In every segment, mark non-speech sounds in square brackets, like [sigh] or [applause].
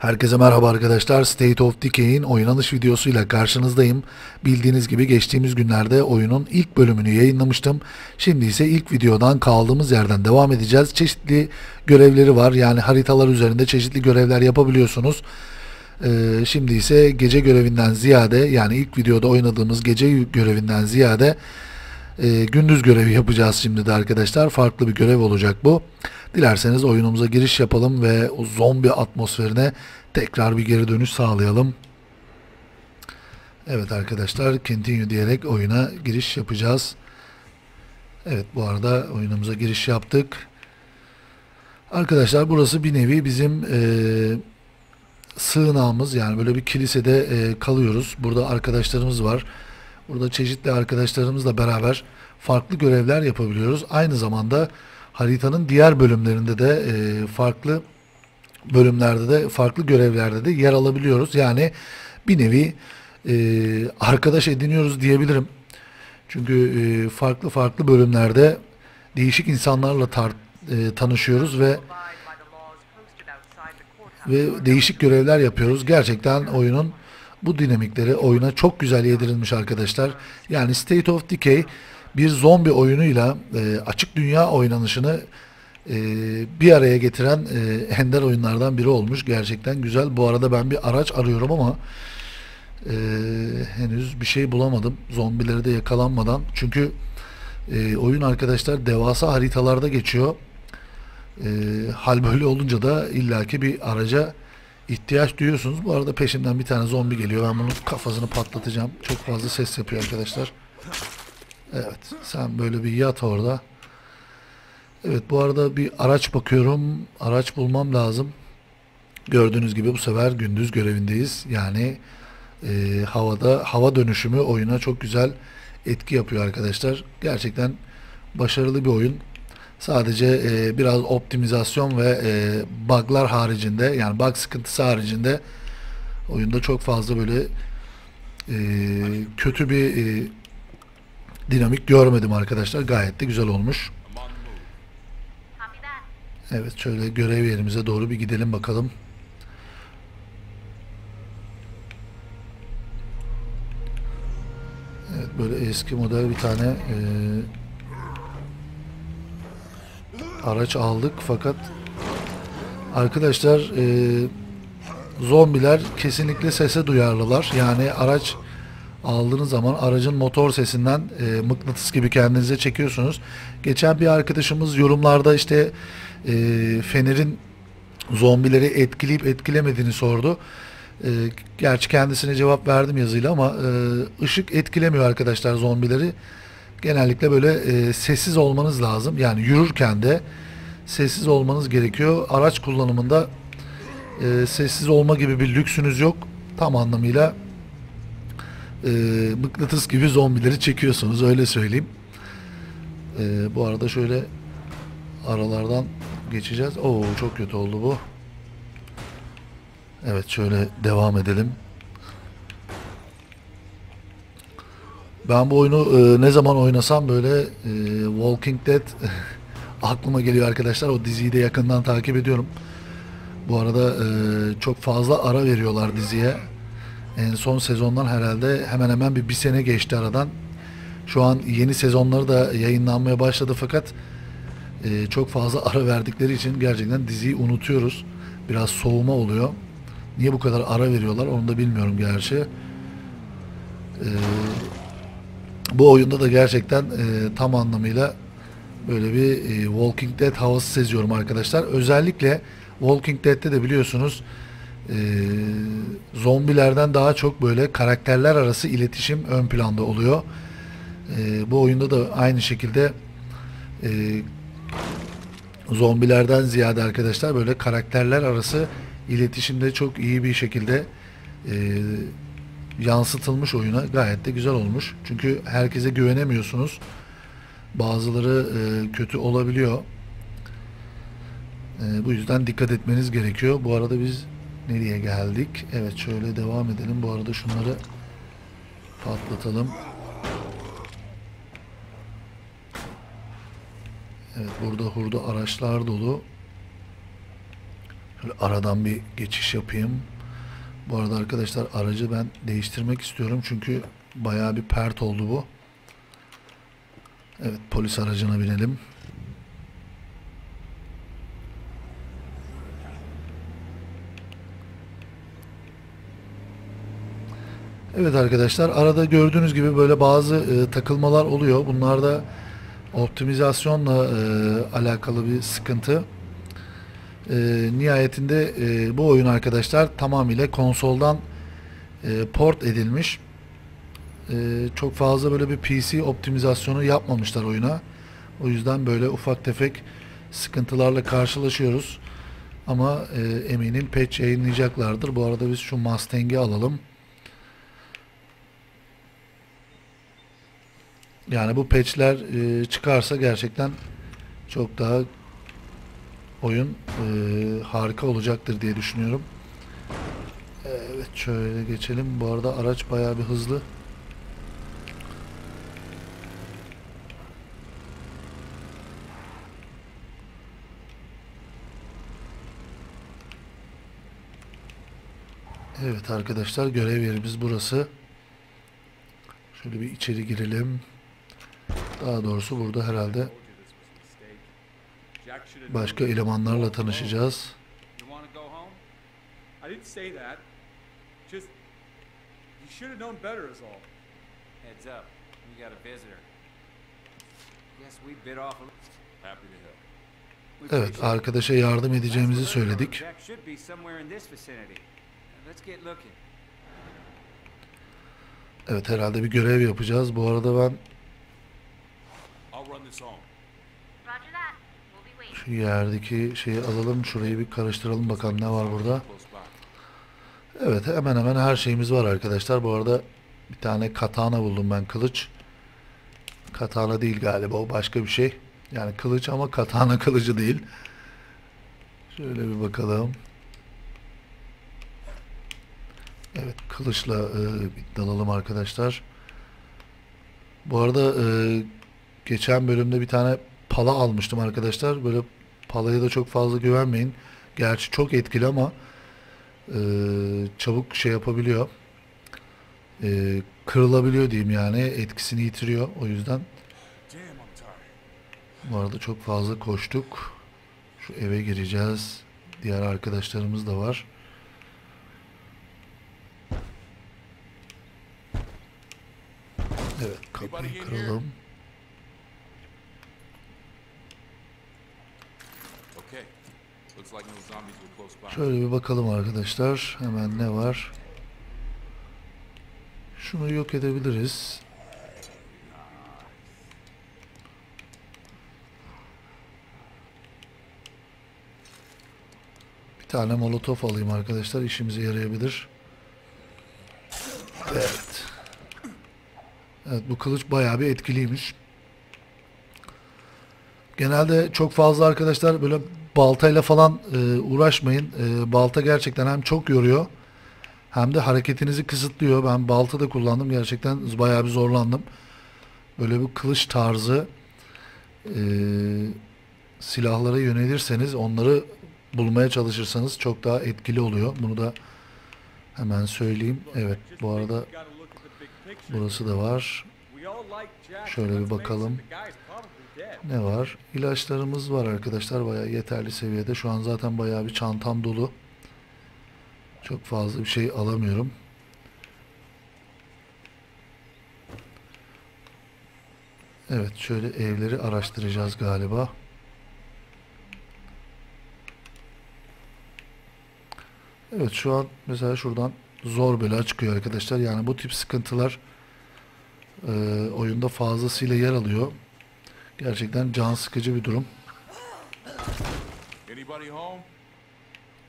Herkese merhaba arkadaşlar. State of Decay'in oynanış videosuyla karşınızdayım. Bildiğiniz gibi geçtiğimiz günlerde oyunun ilk bölümünü yayınlamıştım. Şimdi ise ilk videodan kaldığımız yerden devam edeceğiz. Çeşitli görevleri var. Yani haritalar üzerinde çeşitli görevler yapabiliyorsunuz. Ee, şimdi ise gece görevinden ziyade yani ilk videoda oynadığımız gece görevinden ziyade e, gündüz görevi yapacağız şimdi de arkadaşlar. Farklı bir görev olacak bu. Dilerseniz oyunumuza giriş yapalım ve o zombi atmosferine tekrar bir geri dönüş sağlayalım. Evet arkadaşlar continue diyerek oyuna giriş yapacağız. Evet bu arada oyunumuza giriş yaptık. Arkadaşlar burası bir nevi bizim e, sığınağımız yani böyle bir kilisede e, kalıyoruz. Burada arkadaşlarımız var. Burada çeşitli arkadaşlarımızla beraber farklı görevler yapabiliyoruz. Aynı zamanda haritanın diğer bölümlerinde de e, farklı bölümlerde de farklı görevlerde de yer alabiliyoruz. Yani bir nevi e, arkadaş ediniyoruz diyebilirim. Çünkü e, farklı farklı bölümlerde değişik insanlarla tar- e, tanışıyoruz ve ve değişik görevler yapıyoruz. Gerçekten oyunun bu dinamikleri oyuna çok güzel yedirilmiş arkadaşlar. Yani State of Decay bir zombi oyunuyla e, açık dünya oynanışını e, bir araya getiren e, ender oyunlardan biri olmuş. Gerçekten güzel. Bu arada ben bir araç arıyorum ama e, henüz bir şey bulamadım. Zombileri de yakalanmadan. Çünkü e, oyun arkadaşlar devasa haritalarda geçiyor. E, hal böyle olunca da illaki bir araca ihtiyaç duyuyorsunuz. Bu arada peşimden bir tane zombi geliyor. Ben bunun kafasını patlatacağım. Çok fazla ses yapıyor arkadaşlar. Evet. Sen böyle bir yat orada. Evet bu arada bir araç bakıyorum. Araç bulmam lazım. Gördüğünüz gibi bu sefer gündüz görevindeyiz. Yani e, havada hava dönüşümü oyuna çok güzel etki yapıyor arkadaşlar. Gerçekten başarılı bir oyun. Sadece e, biraz optimizasyon ve e, bug'lar haricinde yani bug sıkıntısı haricinde oyunda çok fazla böyle e, kötü bir e, dinamik görmedim arkadaşlar. Gayet de güzel olmuş. Evet şöyle görev yerimize doğru bir gidelim bakalım. Evet böyle eski model bir tane e, araç aldık fakat arkadaşlar e, zombiler kesinlikle sese duyarlılar. Yani araç aldığınız zaman aracın motor sesinden e, mıknatıs gibi kendinize çekiyorsunuz. Geçen bir arkadaşımız yorumlarda işte e, Fener'in zombileri etkileyip etkilemediğini sordu. E, gerçi kendisine cevap verdim yazıyla ama e, ışık etkilemiyor arkadaşlar zombileri. Genellikle böyle e, sessiz olmanız lazım. Yani yürürken de sessiz olmanız gerekiyor. Araç kullanımında e, sessiz olma gibi bir lüksünüz yok. Tam anlamıyla e, mıknatıs gibi zombileri çekiyorsunuz öyle söyleyeyim. E, bu arada şöyle aralardan geçeceğiz. Oo çok kötü oldu bu. Evet şöyle devam edelim. Ben bu oyunu e, ne zaman oynasam böyle e, Walking Dead [laughs] aklıma geliyor arkadaşlar. O diziyi de yakından takip ediyorum. Bu arada e, çok fazla ara veriyorlar diziye. En son sezondan herhalde hemen hemen bir, bir sene geçti aradan. Şu an yeni sezonları da yayınlanmaya başladı fakat e, çok fazla [laughs] ara verdikleri için gerçekten diziyi unutuyoruz. Biraz soğuma oluyor. Niye bu kadar ara veriyorlar onu da bilmiyorum gerçi. E, bu oyunda da gerçekten e, tam anlamıyla böyle bir e, Walking Dead havası seziyorum arkadaşlar. Özellikle Walking Dead'te de biliyorsunuz e, zombilerden daha çok böyle karakterler arası iletişim ön planda oluyor. E, bu oyunda da aynı şekilde e, zombilerden ziyade arkadaşlar böyle karakterler arası iletişimde çok iyi bir şekilde e, yansıtılmış oyuna gayet de güzel olmuş. Çünkü herkese güvenemiyorsunuz. Bazıları e, kötü olabiliyor. E, bu yüzden dikkat etmeniz gerekiyor. Bu arada biz nereye geldik? Evet şöyle devam edelim. Bu arada şunları patlatalım. Evet burada hurda araçlar dolu. Şöyle aradan bir geçiş yapayım. Bu arada arkadaşlar aracı ben değiştirmek istiyorum çünkü bayağı bir pert oldu bu. Evet polis aracına binelim. Evet arkadaşlar arada gördüğünüz gibi böyle bazı e, takılmalar oluyor. Bunlar da optimizasyonla e, alakalı bir sıkıntı. E, nihayetinde e, bu oyun arkadaşlar tamamıyla konsoldan e, port edilmiş. E, çok fazla böyle bir PC optimizasyonu yapmamışlar oyuna. O yüzden böyle ufak tefek sıkıntılarla karşılaşıyoruz. Ama e, eminim patch yayınlayacaklardır. Bu arada biz şu Mustang'i alalım. Yani bu patchler e, çıkarsa gerçekten çok daha oyun e, harika olacaktır diye düşünüyorum. Evet şöyle geçelim. Bu arada araç bayağı bir hızlı. Evet arkadaşlar görev yerimiz burası. Şöyle bir içeri girelim. Daha doğrusu burada herhalde başka elemanlarla tanışacağız. You want to go home? I didn't say that. Just, you should have known better is all. Heads up, we got a visitor. Guess we bit off a... Happy to help. We Evet arkadaşa yardım edeceğimizi söyledik. Evet herhalde bir görev yapacağız. Bu arada ben şu yerdeki şeyi alalım. Şurayı bir karıştıralım bakalım ne var burada. Evet hemen hemen her şeyimiz var arkadaşlar. Bu arada bir tane katana buldum ben kılıç. Katana değil galiba o başka bir şey. Yani kılıç ama katana [laughs] kılıcı değil. Şöyle bir bakalım. Evet kılıçla e, dalalım arkadaşlar. Bu arada e, geçen bölümde bir tane pala almıştım arkadaşlar. Böyle palaya da çok fazla güvenmeyin. Gerçi çok etkili ama e, çabuk şey yapabiliyor. E, kırılabiliyor diyeyim yani. Etkisini yitiriyor. O yüzden bu arada çok fazla koştuk. Şu eve gireceğiz. Diğer arkadaşlarımız da var. Evet kapıyı kıralım. Şöyle bir bakalım arkadaşlar. Hemen ne var? Şunu yok edebiliriz. Bir tane molotof alayım arkadaşlar. İşimize yarayabilir. Evet. Evet bu kılıç bayağı bir etkiliymiş. Genelde çok fazla arkadaşlar böyle baltayla falan e, uğraşmayın. E, balta gerçekten hem çok yoruyor hem de hareketinizi kısıtlıyor. Ben balta da kullandım. Gerçekten bayağı bir zorlandım. Böyle bir kılıç tarzı e, silahlara yönelirseniz onları bulmaya çalışırsanız çok daha etkili oluyor. Bunu da hemen söyleyeyim. Evet bu arada burası da var. Şöyle bir bakalım. Ne var? İlaçlarımız var arkadaşlar. Bayağı yeterli seviyede. Şu an zaten bayağı bir çantam dolu. Çok fazla bir şey alamıyorum. Evet şöyle evleri araştıracağız galiba. Evet şu an mesela şuradan zor bela çıkıyor arkadaşlar. Yani bu tip sıkıntılar e, oyunda fazlasıyla yer alıyor. Gerçekten can sıkıcı bir durum.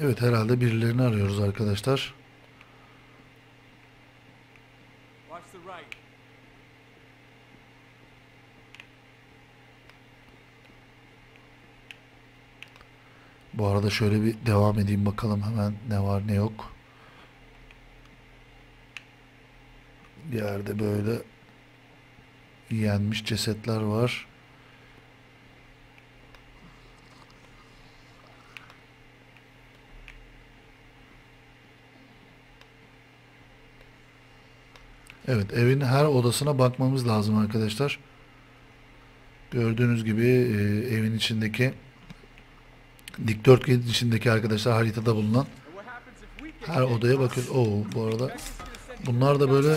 Evet herhalde birilerini arıyoruz arkadaşlar. Bu arada şöyle bir devam edeyim bakalım hemen ne var ne yok. Bir yerde böyle yenmiş cesetler var. Evet evin her odasına bakmamız lazım arkadaşlar. Gördüğünüz gibi e, evin içindeki dikdörtgenin içindeki arkadaşlar haritada bulunan her odaya bakıyoruz. Oo bu arada bunlar da böyle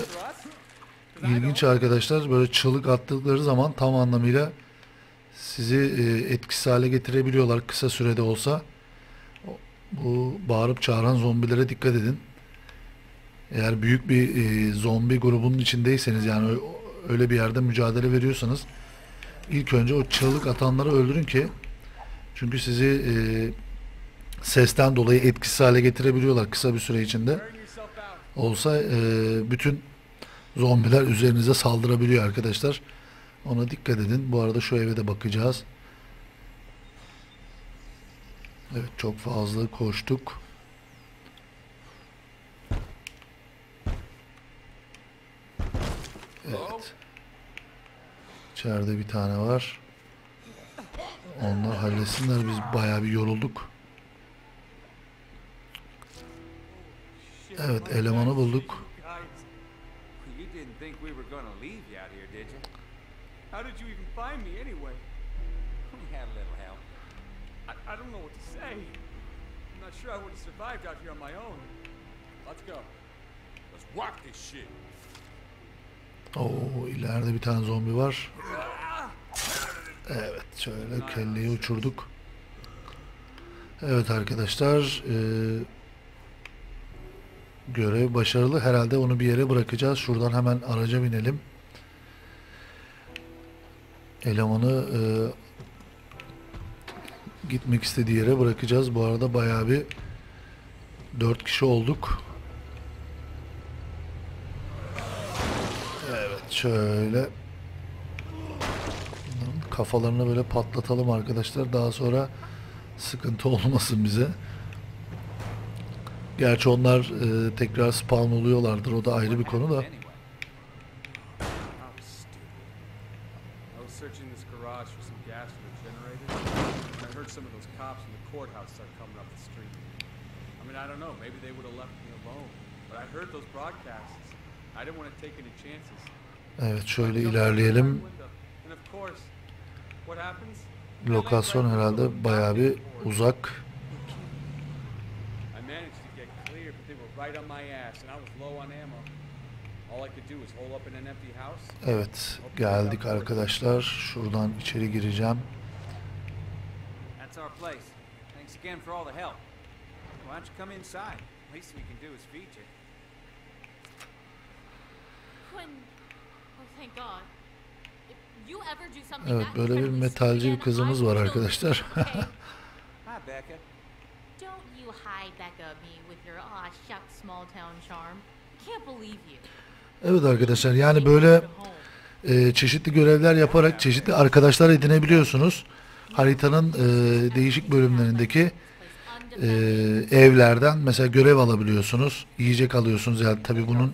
ilginç arkadaşlar. Böyle çığlık attıkları zaman tam anlamıyla sizi e, etkisiz hale getirebiliyorlar kısa sürede olsa. Bu bağırıp çağıran zombilere dikkat edin. Eğer büyük bir e, zombi grubunun içindeyseniz yani öyle bir yerde mücadele veriyorsanız ilk önce o çığlık atanları öldürün ki çünkü sizi e, sesten dolayı etkisiz hale getirebiliyorlar kısa bir süre içinde. Olsa e, bütün zombiler üzerinize saldırabiliyor arkadaşlar. Ona dikkat edin. Bu arada şu eve de bakacağız. Evet çok fazla koştuk. Evet. İçeride bir tane var. Onlar halletsinler. Biz bayağı bir yorulduk. Evet elemanı bulduk. Let's rock this shit. Oo ileride bir tane zombi var. Evet şöyle kelleyi uçurduk. Evet arkadaşlar eee, görev başarılı. Herhalde onu bir yere bırakacağız. Şuradan hemen araca binelim. Elemanı eee, gitmek istediği yere bırakacağız. Bu arada bayağı bir 4 kişi olduk. Evet şöyle kafalarını böyle patlatalım arkadaşlar. Daha sonra sıkıntı [laughs] olmasın bize. Gerçi onlar e, tekrar spawn oluyorlardır. O da ayrı bir konu da. I didn't want to take any chances. Evet şöyle ilerleyelim. Lokasyon herhalde bayağı bir uzak. Evet geldik arkadaşlar. Şuradan içeri gireceğim. Quinn. Evet that böyle bir metalci bir kızımız var arkadaşlar. okay? [laughs] Hi, Becca. Don't you hide Becca me with your aw shucks small town charm. Can't believe you. Evet arkadaşlar yani böyle e, çeşitli görevler yaparak çeşitli arkadaşlar edinebiliyorsunuz. Haritanın e, değişik bölümlerindeki e, evlerden mesela görev alabiliyorsunuz. Yiyecek alıyorsunuz. Yani tabii bunun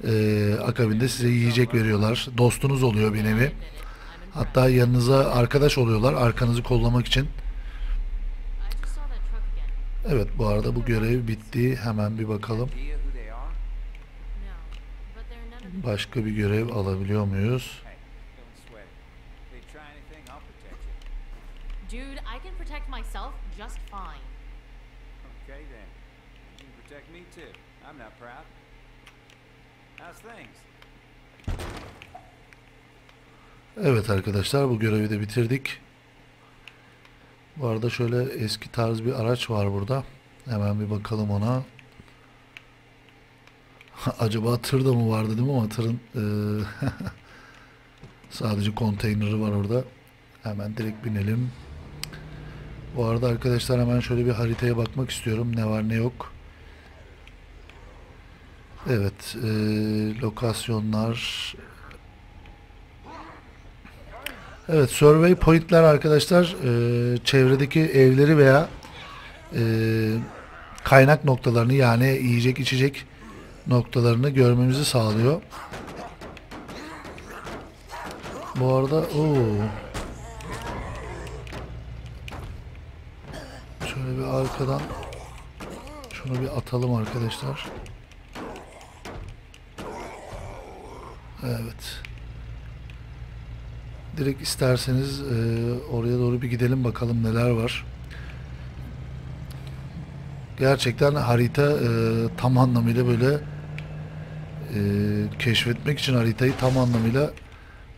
Friend here for that. e, akabinde size yiyecek veriyorlar. Dostunuz oluyor bir nevi. Hatta yanınıza arkadaş oluyorlar arkanızı kollamak için. Evet bu arada bu görev bitti. Hemen bir bakalım. Başka bir görev alabiliyor muyuz? Dude, I can protect myself just fine. Evet arkadaşlar bu görevi de bitirdik. Bu arada şöyle eski tarz bir araç var burada. Hemen bir bakalım ona. [laughs] Acaba tır da mı var dedim ama tırın eee, [laughs] sadece konteyneri var orada. Hemen direkt binelim. Bu arada arkadaşlar hemen şöyle bir haritaya bakmak istiyorum. Ne var ne yok. Evet. eee, lokasyonlar Evet, survey point'ler arkadaşlar e, çevredeki evleri veya e, kaynak noktalarını yani yiyecek içecek noktalarını görmemizi sağlıyor. Bu arada o şöyle bir arkadan şunu bir atalım arkadaşlar. Evet. Direkt isterseniz e, oraya doğru bir gidelim bakalım neler var. Gerçekten harita e, tam anlamıyla böyle e, keşfetmek için haritayı tam anlamıyla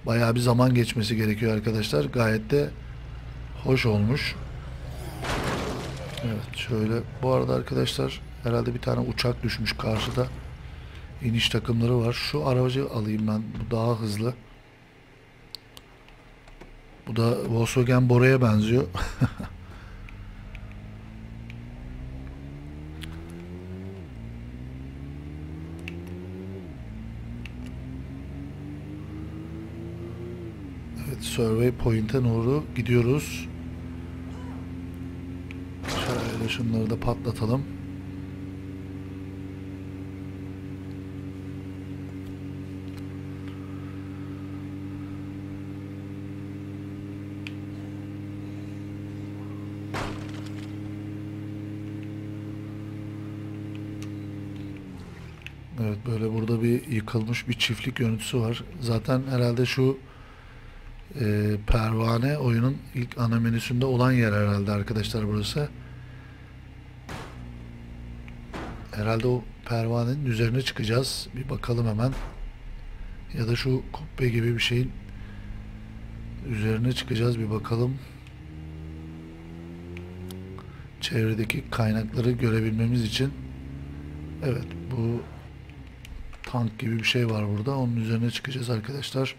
bayağı bir zaman geçmesi gerekiyor arkadaşlar. Gayet de hoş olmuş. Evet şöyle. Bu arada arkadaşlar herhalde bir tane uçak düşmüş karşıda. İniş takımları var. Şu aracı alayım ben. Bu daha hızlı. Bu da Volkswagen Bora'ya benziyor. [laughs] Evet, Survey Point'e doğru gidiyoruz. Şöyle şunları da patlatalım. Evet böyle burada bir yıkılmış bir çiftlik görüntüsü var. Zaten herhalde şu e, pervane oyunun ilk ana menüsünde olan yer herhalde arkadaşlar burası. Herhalde o pervanenin üzerine çıkacağız. Bir bakalım hemen. Ya da şu kubbe gibi bir şeyin üzerine çıkacağız bir bakalım. Çevredeki kaynakları görebilmemiz için evet bu tank gibi bir şey var burada. Onun üzerine çıkacağız arkadaşlar.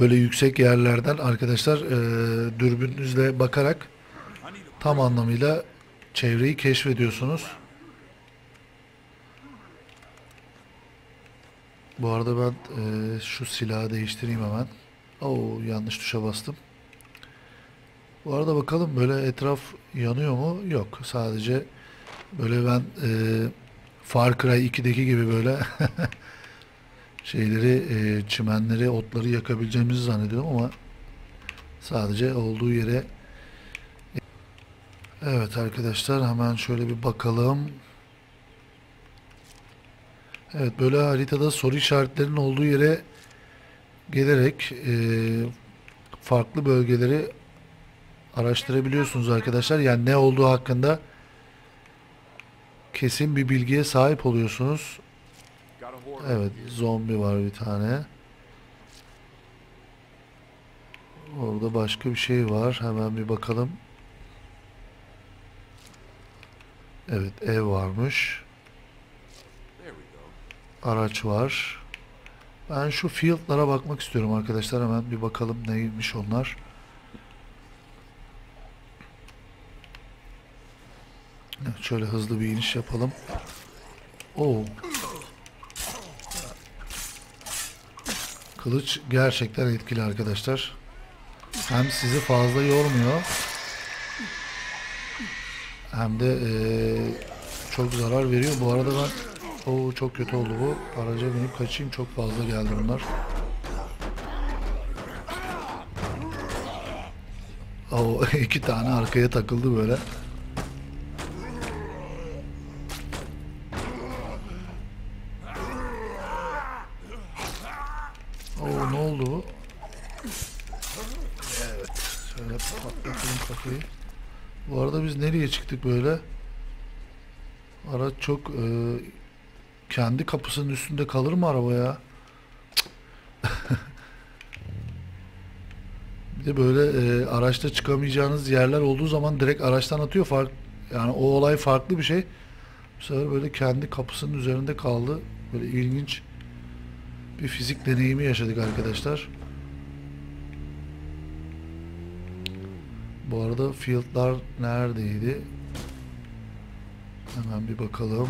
Böyle yüksek yerlerden arkadaşlar e, dürbününüzle bakarak tam anlamıyla çevreyi keşfediyorsunuz. Bu arada ben e, şu silahı değiştireyim hemen. Oo yanlış tuşa bastım. Bu arada bakalım böyle etraf yanıyor mu? Yok. Sadece böyle ben e, Far Cry 2'deki gibi böyle [laughs] şeyleri, e, çimenleri, otları yakabileceğimizi zannediyorum ama sadece olduğu yere Evet arkadaşlar hemen şöyle bir bakalım. Evet böyle haritada soru işaretlerinin olduğu yere gelerek e, farklı bölgeleri araştırabiliyorsunuz arkadaşlar. Yani ne olduğu hakkında kesin bir bilgiye sahip oluyorsunuz. Evet, zombi var bir tane. Orada başka bir şey var. Hemen bir bakalım. Evet, ev varmış. Araç var. Ben şu field'lara bakmak istiyorum arkadaşlar. Hemen bir bakalım neymiş onlar. Evet, şöyle hızlı bir iniş yapalım. Oo. Kılıç gerçekten etkili arkadaşlar. Hem sizi fazla yormuyor. Hem de eee, çok zarar veriyor. Bu arada ben Oo çok kötü oldu bu. Araca binip kaçayım. Çok fazla geldi bunlar. Oo [laughs] iki tane arkaya takıldı böyle. Oo ne oldu bu? Evet. Şöyle patlatalım kafayı. Bu arada biz nereye çıktık böyle? Araç çok e, kendi kapısının üstünde kalır mı araba ya? [laughs] Bir de böyle e, araçta çıkamayacağınız yerler olduğu zaman direkt araçtan atıyor. Fark, yani o olay farklı bir şey. Bu sefer böyle kendi kapısının üzerinde kaldı. Böyle ilginç bir fizik deneyimi yaşadık arkadaşlar. Bu arada field'lar neredeydi? Hemen bir bakalım.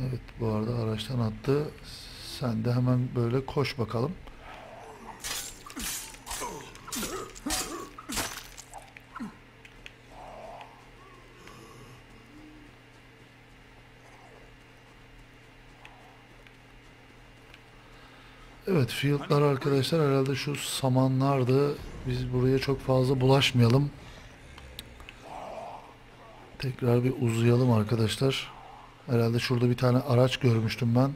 Evet bu arada araçtan attı. Sen de hemen böyle koş bakalım. Evet field'lar arkadaşlar herhalde şu samanlardı. biz buraya çok fazla bulaşmayalım. Tekrar bir uzayalım arkadaşlar. Herhalde şurada bir tane araç görmüştüm ben.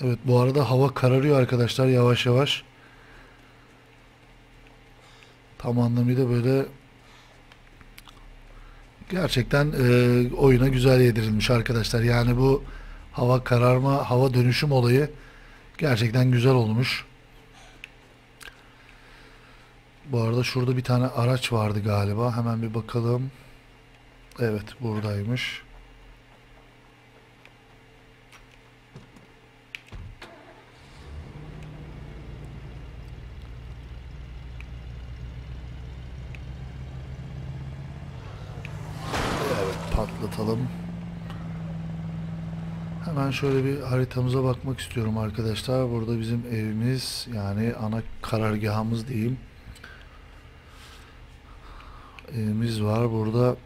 Evet bu arada hava kararıyor arkadaşlar yavaş yavaş. Tam anlamıyla böyle gerçekten e, oyuna güzel yedirilmiş arkadaşlar. Yani bu hava kararma, hava dönüşüm olayı gerçekten güzel olmuş. Bu arada şurada bir tane araç vardı galiba. Hemen bir bakalım. Evet buradaymış. Evet patlatalım. Hemen şöyle bir haritamıza bakmak istiyorum arkadaşlar. Burada bizim evimiz yani ana karargahımız diyeyim. Evimiz var. Burada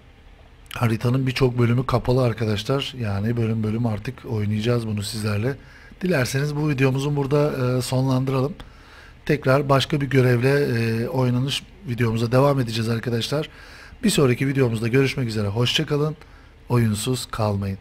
haritanın birçok bölümü kapalı arkadaşlar. Yani bölüm bölüm artık oynayacağız bunu sizlerle. Dilerseniz bu videomuzun burada e, sonlandıralım. Tekrar başka bir görevle e, oynanış videomuza devam edeceğiz arkadaşlar. Bir sonraki videomuzda görüşmek üzere. Hoşçakalın. Oyunsuz kalmayın.